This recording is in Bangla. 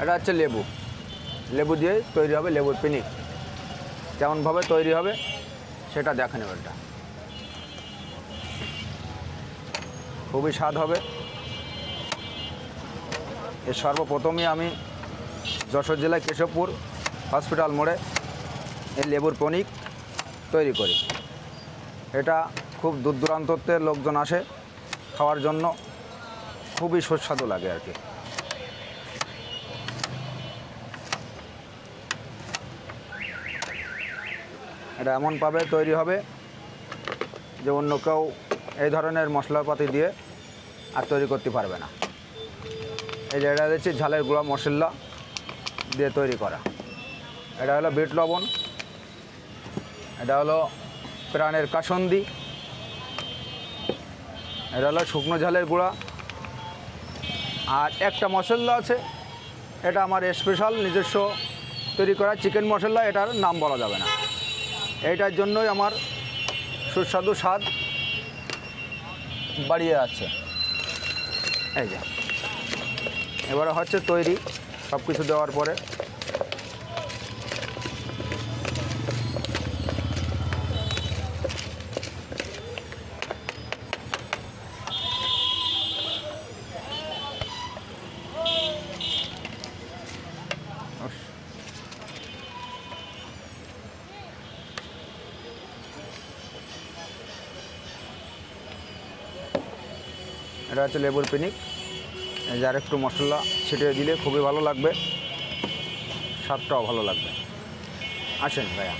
এটা হচ্ছে লেবু। লেবু দিয়ে তৈরি হবে লেবুর পিনিক কেমনভাবে তৈরি হবে সেটা দেখে নেব এটা। খুবই স্বাদ হবে। এর সর্বপ্রথমই আমি যশোর জেলায় কেশবপুর হসপিটাল মোড়ে এই লেবুর পনিক তৈরি করি। এটা খুব দূর দূরান্তর লোকজন আসে খাওয়ার জন্য। খুবই সুস্বাদু লাগে আর কি। এটা এমনভাবে তৈরি হবে যে অন্য কেউ এই ধরনের মশলাপাতি দিয়ে আর তৈরি করতে পারবে না। এই যে এটা দিচ্ছি ঝালের গুঁড়া মশলা দিয়ে তৈরি করা। এটা হলো বিট লবণ, এটা হলো প্রাণের কাসন্দি, এটা হলো শুকনো ঝালের গুঁড়া। আর একটা মশলা আছে, এটা আমার স্পেশাল নিজস্ব তৈরি করা চিকেন মশলা, এটার নাম বলা যাবে না। এইটার জন্যই আমার সুস্বাদু স্বাদ বাড়িয়ে আছে। এই যে। এবারে হচ্ছে তৈরি সব কিছু দেওয়ার পরে এটা হচ্ছে লেবুর পিনিক। যার একটু মশলা ছিটিয়ে দিলে খুবই ভালো লাগবে, স্বাদটাও ভালো লাগবে। আসেন ভাইয়া।